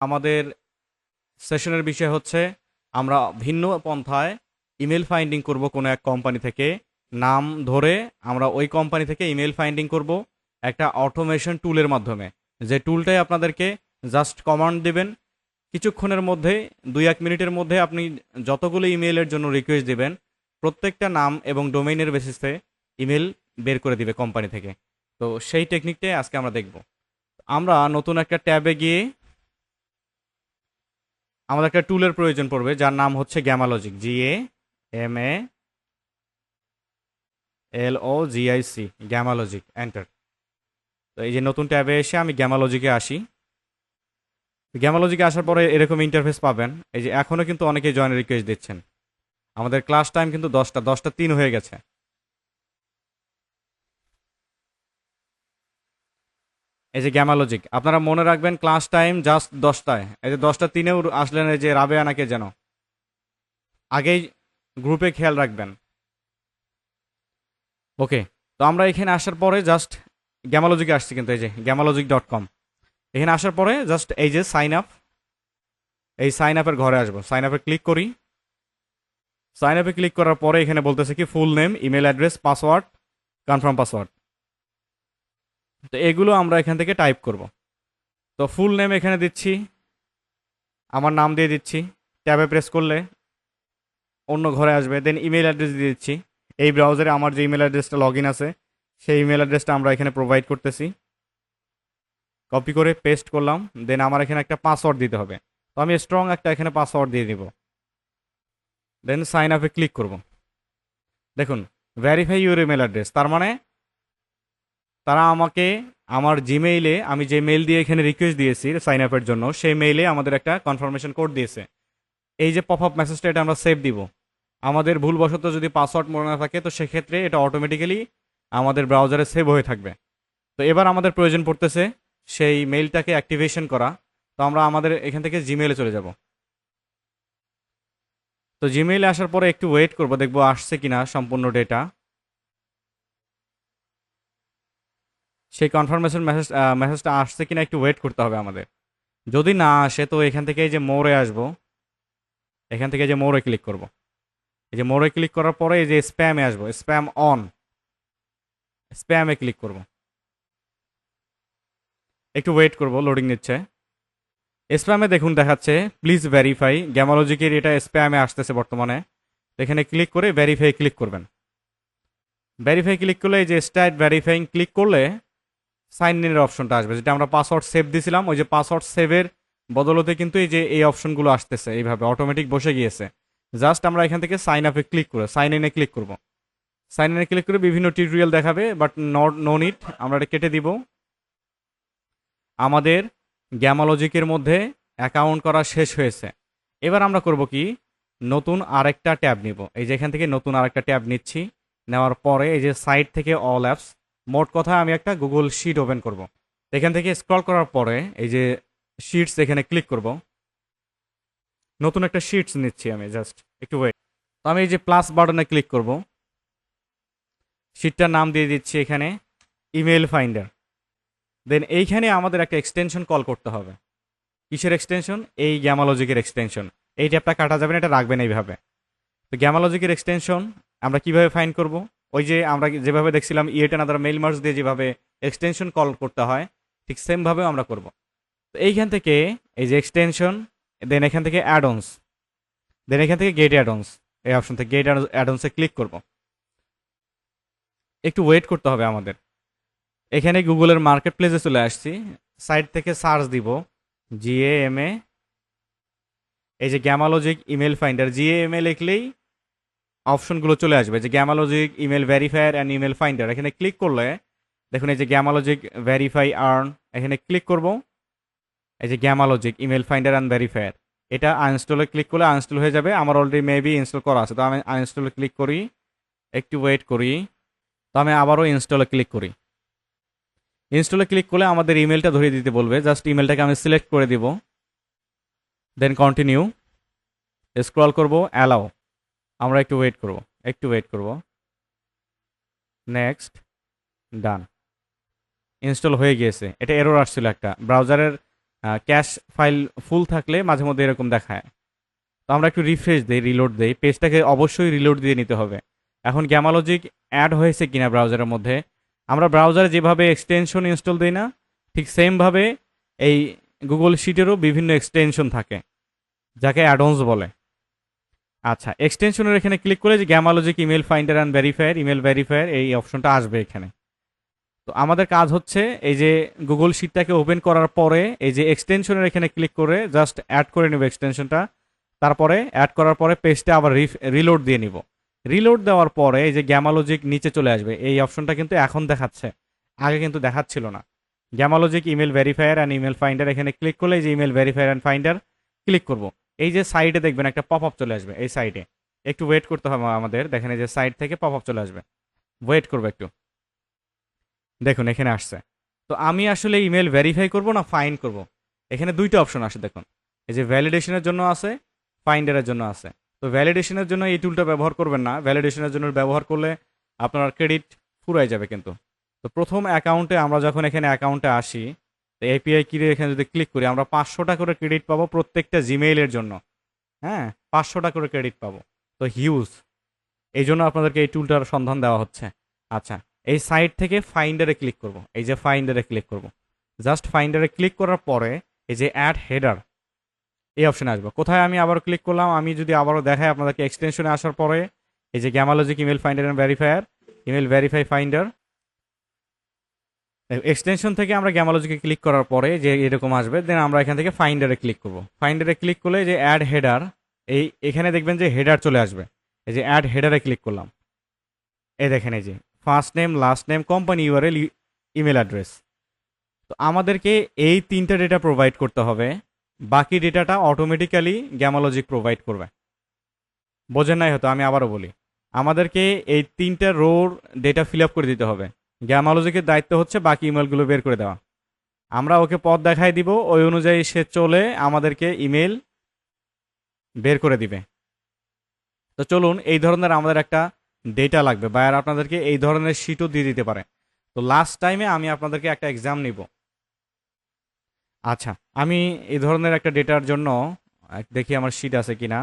আমাদের সেশনের বিষয় হচ্ছে, আমরা ভিন্ন পন্থায় ইমেল ফাইন্ডিং করব কোনো এক কোম্পানি থেকে। নাম ধরে আমরা ওই কোম্পানি থেকে ইমেল ফাইন্ডিং করব একটা অটোমেশন টুলের মাধ্যমে। যে টুলটাই আপনাদেরকে জাস্ট কমান্ড দিবেন, কিছুক্ষণের মধ্যে, দুই এক মিনিটের মধ্যে আপনি যতগুলো ইমেলের জন্য রিকোয়েস্ট দিবেন, প্রত্যেকটা নাম এবং ডোমেইনের বেসিসে ইমেল বের করে দিবে কোম্পানি থেকে। তো সেই টেকনিকটাই আজকে আমরা দেখব। আমরা নতুন একটা ট্যাবে গিয়ে আমাদের একটা টুলের প্রয়োজন পড়বে, যার নাম হচ্ছে Gamalogic G A M A L O G I C Gamalogic enter তো এই যে নতুন ট্যাবে এসে আমি গ্যামালজিকে আসি। গ্যামালজিকে আসার পরে এরকম ইন্টারফেস পাবেন। এই যে এখনও কিন্তু অনেকেই জয়েন রিকোয়েস্ট দিচ্ছেন। আমাদের ক্লাস টাইম কিন্তু দশটা দশটা তিন হয়ে গেছে। এই যে গ্যামালজিক আপনারা মনে রাখবেন ক্লাস টাইম জাস্ট দশটায়। এই যে দশটা তিনেও আসলেন এই যে রাবেয়ানাকে যেন। আগেই গ্রুপে খেয়াল রাখবেন। ওকে, তো আমরা এখানে আসার পরে জাস্ট গ্যামালজিকে আসছি কিন্তু এই যে গ্যামালজিক ডট কম এখানে আসার পরে জাস্ট এই যে সাইন আপ এই সাইন আপের ঘরে আসব। সাইন আপে ক্লিক করি। সাইন আপে ক্লিক করার পরে এখানে বলতেছে কি full name email address password confirm password তো এগুলো আমরা এখান থেকে টাইপ করব। তো ফুল নেম এখানে দিচ্ছি। আমার নাম দিয়ে দিচ্ছি। ট্যাবে প্রেস করলে অন্য ঘরে আসবে। দেন ইমেল অ্যাড্রেস দিয়ে দিচ্ছি। এই ব্রাউজারে আমার যে ইমেল অ্যাড্রেসটা লগ আছে, সেই ইমেল অ্যাড্রেসটা আমরা এখানে প্রোভাইড করতেছি। কপি করে পেস্ট করলাম। দেন আমার এখানে একটা পাসওয়ার্ড দিতে হবে। তো আমি স্ট্রং একটা এখানে পাসওয়ার্ড দিয়ে দিব। দেন সাইন আপে ক্লিক করব। দেখুন ভেরিফাই ইউর ইমেল অ্যাড্রেস তার মানে তারা আমাকে আমার জিমেইলে আমি যে মেইল দিয়ে এখানে রিকোয়েস্ট দিয়েছি সাইন আপের জন্য, সেই মেইলে আমাদের একটা কনফার্মেশন কোড দিয়েছে। এই যে পপ আপ মেসেজটা এটা আমরা সেভ দিব। আমাদের ভুলবশত যদি পাসওয়ার্ড মনে না থাকে, তো সেক্ষেত্রে এটা অটোমেটিক্যালি আমাদের ব্রাউজারে সেভ হয়ে থাকবে। তো এবার আমাদের প্রয়োজন পড়তেছে সেই মেইলটাকে অ্যাক্টিভেশন করা। তো আমরা আমাদের এখান থেকে জিমেইলে চলে যাব। তো জিমেইলে আসার পরে একটু ওয়েট করব, দেখব আসছে কিনা সম্পূর্ণ ডেটা সেই কনফার্মেশন মেসেজ মেসেজটা আসছে কিনা একটু ওয়েট করতে হবে আমাদের। যদি না আসে, তো এখান থেকে এই যে মোড়ে আসব, এখান থেকে যে মোড়ে ক্লিক করব। এই যে মোড়ে ক্লিক করার পরে এই যে স্প্যামে আসব স্প্যাম অন স্প্যামে ক্লিক করব। একটু ওয়েট করব লোডিং নিচ্ছে। স্প্যামে দেখুন দেখাচ্ছে প্লিজ ভেরিফাই গ্যামালজিকের এটা স্প্যামে আসতেছে বর্তমানে। এখানে ক্লিক করে ভেরিফাই ক্লিক করবেন। ভেরিফাই ক্লিক করলে এই যে স্টার্ট ভেরিফাইং ক্লিক করলে সাইন ইনের অপশনটা আসবে। যেটা আমরা পাসওয়ার্ড সেভ দিছিলাম, ওই যে পাসওয়ার্ড সেভের বদলতে কিন্তু এই যে, এই অপশনগুলো আসতেছে এইভাবে অটোমেটিক বসে গিয়েছে। জাস্ট আমরা এখান থেকে সাইন আপে ক্লিক করে সাইন ইনে ক্লিক করব। সাইন ইনে ক্লিক করে বিভিন্ন টিউটোরিয়াল দেখাবে বাট নট নো নিট আমরা এটা কেটে দিব। আমাদের গ্যামালজিকের মধ্যে অ্যাকাউন্ট করা শেষ হয়েছে। এবার আমরা করব কি, নতুন আরেকটা ট্যাব নিব। এই যে এখান থেকে নতুন আরেকটা ট্যাব নিচ্ছি, নেওয়ার পরে এই যে সাইট থেকে অল অ্যাপস মোট কথা আমি একটা গুগল শিট ওপেন করব। এখান থেকে স্ক্রল করার পরে এই যে শিটস এখানে ক্লিক করব। নতুন একটা শিটস নিচ্ছি আমি জাস্ট একটু ওয়েট তো আমি এই যে প্লাস বাটনে ক্লিক করব। শিটটার নাম দিয়ে দিচ্ছি এখানে ইমেল ফাইন্ডার দেন এইখানে আমাদের একটা এক্সটেনশন কল করতে হবে। কিসের এক্সটেনশন এই গ্যামালজিকের এক্সটেনশন এই ট্যাবটা কাটা যাবে না, এটা রাখবেন এইভাবে। তো গ্যামালজিকের এক্সটেনশন আমরা কীভাবে ফাইন করব? ওই যে আমরা যেভাবে দেখছিলাম ইয়েট ইয়েটেন আদার মেইল মার্স দিয়ে যেভাবে এক্সটেনশন কল করতে হয়, ঠিক সেমভাবেও আমরা করব। তো এইখান থেকে এই যে এক্সটেনশন দেন এখান থেকে অ্যাডন্স দেন এখান থেকে গেট অ্যাডন্স এই অপশন থেকে গেট অ্যাডন্সে ক্লিক করব। একটু ওয়েট করতে হবে আমাদের। এখানে গুগলের মার্কেট প্লেসে চলে আসছি। সাইট থেকে সার্চ দিব। জিএ এম এ এই যে Gamalogic email finder G A M A লিখলেই অপশনগুলো চলে আসবে, যে Gamalogic email verifier and email finder এখানে ক্লিক করলে, দেখুন এই যে গ্যামালজিক ভেরিফাই আর্ন এখানে ক্লিক করব। এই যে Gamalogic email finder and verifier এটা আনস্টলে ক্লিক করলে আনস্টল হয়ে যাবে। আমার অলরেডি মেবি ইনস্টল করা আছে। তো আমি আনস্টলে ক্লিক করি, একটু ওয়েট করি। তো আমি আবারও ইনস্টলে ক্লিক করি। ইনস্টলে ক্লিক করলে আমাদের ইমেলটা ধরিয়ে দিতে বলবে। জাস্ট ইমেলটাকে আমি সিলেক্ট করে দিব। দেন কন্টিনিউ স্ক্রল করব অ্যালাও আমরা একটু ওয়েট করব, একটু ওয়েট করব। নেক্সট ডান ইনস্টল হয়ে গিয়েছে। এটা এরর আসছিল একটা। ব্রাউজারের ক্যাশ ফাইল ফুল থাকলে মাঝে মধ্যে এরকম দেখায়। তো আমরা একটু রিফ্রেশ দিই রিলোড দিই। পেজটাকে অবশ্যই রিলোড দিয়ে নিতে হবে। এখন গ্যামালজিক অ্যাড হয়েছে কিনা ব্রাউজারের মধ্যে? আমরা ব্রাউজারে যেভাবে এক্সটেনশন ইনস্টল দিই না, ঠিক সেমভাবে এই গুগল শিটেরও বিভিন্ন এক্সটেনশন থাকে, যাকে অ্যাডন্স বলে। আচ্ছা এক্সটেনশনের এখানে ক্লিক করে যে Gamalogic email finder and verifier email verifier এই অপশনটা আসবে এখানে। তো আমাদের কাজ হচ্ছে এই যে গুগল শিটটাকে ওপেন করার পরে এই যে এক্সটেনশনের এখানে ক্লিক করে জাস্ট অ্যাড করে নেব এক্সটেনশনটা তারপরে অ্যাড করার পরে পেজটা আবার রিলোড দিয়ে নিব। রিলোড দেওয়ার পরে এই যে গ্যামালজিক নিচে চলে আসবে। এই অপশনটা কিন্তু এখন দেখাচ্ছে। আগে কিন্তু দেখাচ্ছিল না। Gamalogic email verifier and email finder এখানে ক্লিক করলে এই যে email verifier and finder click করব। এই যে সাইডে দেখবেন একটা পপ আপ চলে আসবে, এই সাইডে একটু ওয়েট করতে হবে আমাদের। দেখেন এই যে সাইড থেকে পপ আপ চলে আসবে। ওয়েট করব একটু। দেখুন, এখানে আসছে। তো আমি আসলে ইমেল ভেরিফাই করব না ফাইন করব? এখানে দুইটা অপশন আসে, দেখুন। এই যে ভ্যালিডেশনের জন্য আছে ফাইন্ডারের জন্য আছে তো ভ্যালিডেশনের জন্য এই টুলটা ব্যবহার করবেন না। ভ্যালিডেশনের জন্য ব্যবহার করলে আপনার ক্রেডিট ফুরাই যাবে কিন্তু। তো প্রথম অ্যাকাউন্টে আমরা যখন এখানে অ্যাকাউন্টে আসি এপিআই কিরে এখানে যদি ক্লিক করি, আমরা পাঁচশোটা করে ক্রেডিট পাবো প্রত্যেকটা জিমেইলের জন্য। হ্যাঁ পাঁচশোটা করে ক্রেডিট পাবো। তো হিউজ এই জন্য আপনাদেরকে এই টুলটার সন্ধান দেওয়া হচ্ছে। আচ্ছা এই সাইট থেকে ফাইন্ডারে ক্লিক করব। এই যে ফাইন্ডারে ক্লিক করব। জাস্ট ফাইন্ডারে ক্লিক করার পরে, এই যে অ্যাড হেডার এই অপশনে আসবে। কোথায় আমি আবার ক্লিক করলাম? আমি যদি আবারও দেখাই আপনাদেরকে এক্সটেনশনে আসার পরে, এই যে Gamalogic email finder and verifier email verify finder extension থেকে আমরা গ্যামালজিকে ক্লিক করার পরে যে এরকম আসবে দেন আমরা এখান থেকে ফাইন্ডারে ক্লিক করব। ফাইন্ডারে ক্লিক করলে যে অ্যাড হেডার এই এখানে দেখবেন যে হেডার চলে আসবে। এই যে অ্যাড হেডারে ক্লিক করলাম। এই দেখেন এই যে first name last name company URL email address তো আমাদেরকে এই তিনটা ডেটা প্রোভাইড করতে হবে। বাকি ডেটাটা অটোমেটিক্যালি গ্যামালজিক প্রোভাইড করবে। বোঝেন নাই হয়তো, আমি আবারও বলি। আমাদেরকে এই তিনটা রোর ডেটা ফিল আপ করে দিতে হবে। গ্যামালজিকের দায়িত্ব হচ্ছে বাকি ইমেলগুলো বের করে দেওয়া। আমরা ওকে পথ দেখাই দিব, ওই অনুযায়ী সে চলে আমাদেরকে ইমেল বের করে দিবে। তো চলুন, এই ধরনের আমাদের একটা ডেটা লাগবে। বায়ার আপনাদেরকে এই ধরনের শিটও দিয়ে দিতে পারে। তো লাস্ট টাইমে আমি আপনাদেরকে একটা এক্সাম নিব। আচ্ছা আমি এই ধরনের একটা ডেটার জন্য দেখি আমার শিট আছে কিনা।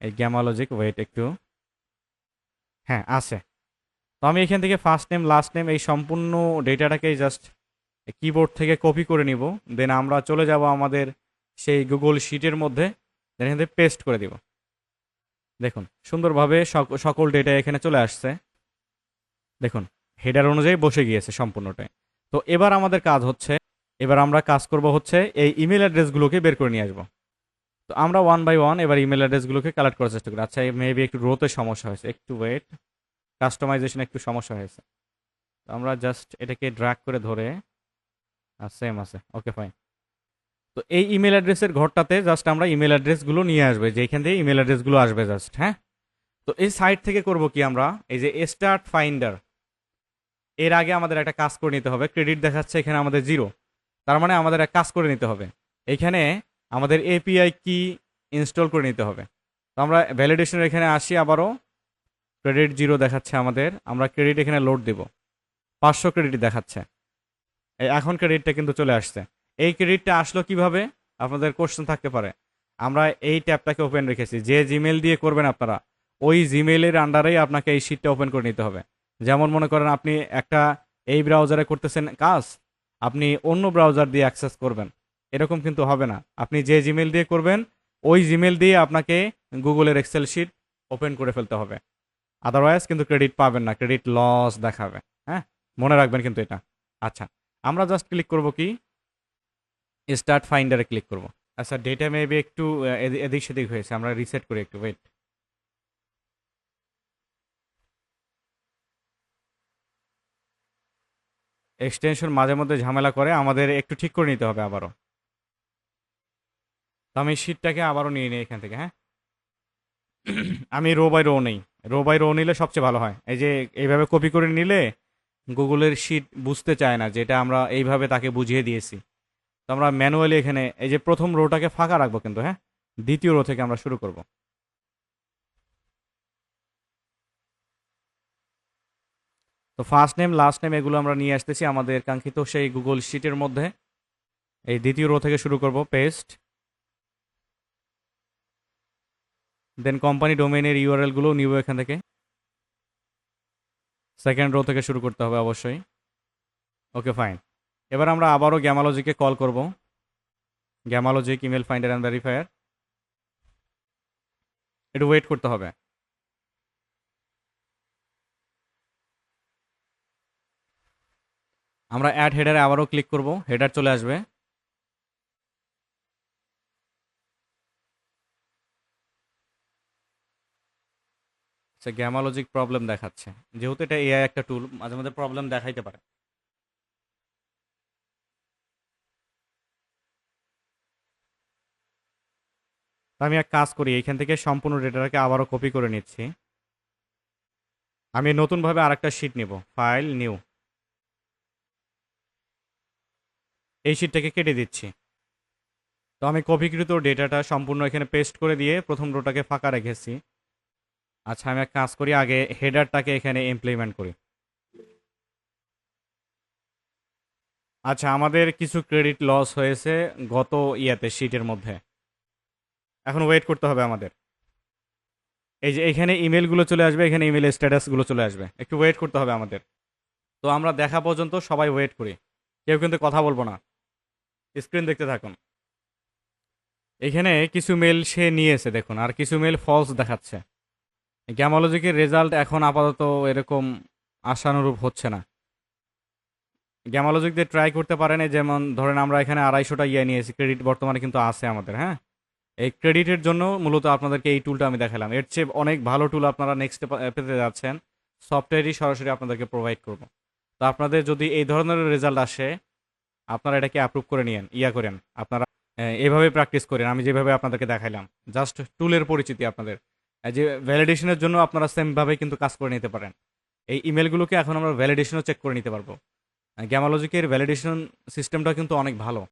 এই গ্যামালজিক ওয়েট একটু। হ্যাঁ আছে। তো আমি এখান থেকে ফার্স্ট নেম লাস্ট নেম এই সম্পূর্ণ ডেটাটাকে জাস্ট কিবোর্ড থেকে কপি করে নিব। দেন আমরা চলে যাব আমাদের সেই গুগল শিটের মধ্যে। দেন এখান থেকে পেস্ট করে দিব। দেখুন, সুন্দরভাবে সক- সকল ডেটা এখানে চলে আসছে। দেখুন হেডার অনুযায়ী বসে গিয়েছে সম্পূর্ণটাই। তো এবার আমাদের কাজ হচ্ছে, এবার আমরা কাজ করব হচ্ছে এই ইমেল অ্যাড্রেসগুলোকে বের করে নিয়ে আসব। তো আমরা ওয়ান বাই ওয়ান এবার ইমেল অ্যাড্রেসগুলোকে কালেক্ট করার চেষ্টা করি। আচ্ছা মেবি একটু রোতে সমস্যা হয়েছে। একটু ওয়েট কাস্টমাইজেশন একটু সমস্যা হয়েছে। তো আমরা জাস্ট এটাকে ড্র্যাগ করে ধরে আর সেম আছে ওকে ফাইন তো এই ইমেল অ্যাড্রেসের ঘরটাতে জাস্ট আমরা ইমেল অ্যাড্রেসগুলো নিয়ে আসবে যেখান থেকে ইমেল অ্যাড্রেসগুলো আসবে জাস্ট হ্যাঁ? তো এই সাইট থেকে করব কি আমরা? এই যে স্টার্ট ফাইন্ডার এর আগে আমাদের একটা কাজ করে নিতে হবে ক্রেডিট দেখাচ্ছে এখানে আমাদের জিরো তার মানে আমাদের এক কাজ করে নিতে হবে। এখানে আমাদের এপিআই কি ইনস্টল করে নিতে হবে। তো আমরা ভ্যালিডেশনের এখানে আসি আবারও। ক্রেডিট জিরো দেখাচ্ছে আমাদের, আমরা ক্রেডিট এখানে লোড দেব। পাঁচশো ক্রেডিট দেখাচ্ছে। এখন ক্রেডিটটা কিন্তু চলে আসছে। এই ক্রেডিটটা আসলো কীভাবে? আপনাদের কোশ্চেন থাকতে পারে। আমরা এই ট্যাবটাকে ওপেন রেখেছি। যে জিমেল দিয়ে করবেন আপনারা, ওই জিমেলের আন্ডারেই আপনাকে এই শিটটা ওপেন করে নিতে হবে। যেমন মনে করেন আপনি একটা এই ব্রাউজারে করতেছেন কাজ, আপনি অন্য ব্রাউজার দিয়ে অ্যাক্সেস করবেন। এরকম কিন্তু হবে না। আপনি যে জিমেল দিয়ে করবেন, ওই জিমেল দিয়ে আপনাকে গুগলের এক্সেল শিট ওপেন করে ফেলতে হবে। আদারওয়াইজ কিন্তু ক্রেডিট পাবেন না ক্রেডিট লস দেখাবে হ্যাঁ? মনে রাখবেন কিন্তু এটা। আচ্ছা আমরা জাস্ট ক্লিক করব কি? স্টার্ট ফাইন্ডারে ক্লিক করব। আচ্ছা ডেটা মেবি একটু এদি- এদিক সেদিক হয়েছে, আমরা রিসেট করি একটু ওয়েট এক্সটেনশন মাঝে মধ্যে ঝামেলা করে, আমাদের একটু ঠিক করে নিতে হবে আবারও। তো আমি শিটটাকে আবারও নিয়ে নিই এখান থেকে হ্যাঁ? আমি রো বাই রো নেই। রো বাই রো নিলে সবচেয়ে ভালো হয়। এই যে এইভাবে কপি করে নিলে গুগলের শিট বুঝতে চায় না, যেটা আমরা এইভাবে তাকে বুঝিয়ে দিয়েছি। তো আমরা ম্যানুয়ালি এখানে এই যে প্রথম রোটাকে ফাঁকা রাখব কিন্তু হ্যাঁ? দ্বিতীয় রো থেকে আমরা শুরু করব। তো ফার্স্ট নেম লাস্ট নেম এগুলো আমরা নিয়ে আসতেছি আমাদের কাঙ্ক্ষিত সেই গুগল শিটের মধ্যে। এই দ্বিতীয় রো থেকে শুরু করব পেস্ট দেন কোম্পানি ডোমেনের ইউআরএলগুলো নিব এখান থেকে। সেকেন্ড রো থেকে শুরু করতে হবে অবশ্যই। ওকে ফাইন এবার আমরা আবারও গ্যামালজিকে কল করব। Gamalogic email finder and verifier একটু ওয়েট করতে হবে। আমরা অ্যাড হেডারে আবারও ক্লিক করব। হেডার চলে আসবে। আচ্ছা গ্যামালজিক প্রবলেম দেখাচ্ছে। যেহেতু এটা এআই একটা টুল মাঝে মাঝে প্রবলেম দেখাইতে পারে। আমি এক কাজ করি এইখান থেকে সম্পূর্ণ ডেটাটাকে আবারও কপি করে নিচ্ছি। আমি নতুনভাবে আরেকটা শিট নিব ফাইল নিউ এই শিটটাকে কেটে দিচ্ছি। তো আমি কপিকৃত ডেটাটা সম্পূর্ণ এখানে পেস্ট করে দিয়ে প্রথম রোটাকে ফাঁকা রেখেছি। আচ্ছা আমি এক কাজ করি, আগে হেডারটাকে এখানে ইমপ্লিমেন্ট করি। আচ্ছা আমাদের কিছু ক্রেডিট লস হয়েছে গত ইয়াতে শিটের মধ্যে। এখন ওয়েট করতে হবে আমাদের। এই যে, এখানে ইমেলগুলো চলে আসবে, এখানে ইমেল স্ট্যাটাসগুলো চলে আসবে। একটু ওয়েট করতে হবে আমাদের। তো আমরা দেখা পর্যন্ত সবাই ওয়েট করি। কেউ কিন্তু কথা বলব না। স্ক্রিন দেখতে থাকুন। এখানে কিছু মেল সে নিয়েছে, দেখুন। আর কিছু মেল ফলস দেখাচ্ছে। গ্যামোলজিকের রেজাল্ট এখন আপাতত এরকম আশানুরূপ হচ্ছে না। গ্যামোলজিকদের ট্রাই করতে পারেন যেমন ধরেন আমরা এখানে আড়াইশোটা ইয়ে নিয়েছি ক্রেডিট বর্তমানে কিন্তু আছে আমাদের হ্যাঁ? এই ক্রেডিটের জন্য মূলত আপনাদেরকে এই টুলটা আমি দেখালাম। এর চেয়ে অনেক ভালো টুল আপনারা নেক্সট পেতে যাচ্ছেন সফটওয়্যারই সরাসরি আপনাদেরকে প্রোভাইড করব। তো আপনাদের যদি এই ধরনের রেজাল্ট আসে আপনারা এটাকে অ্যাপ্রুভ করে নিয়েন ইয়া করেন আপনারা আহ, এইভাবে প্র্যাকটিস করেন আমি যেভাবে আপনাদেরকে দেখাইলাম জাস্ট টুলের পরিচিতি আপনাদের। যে ভ্যালিডেশনের জন্য আপনারা সেমভাবে কিন্তু কাজ করে নিতে পারেন। এই ইমেলগুলোকে এখন আমরা ভ্যালিডেশনও চেক করে নিতে পারব। গ্যামালজিকের ভ্যালিডেশন সিস্টেমটা কিন্তু অনেক ভালো।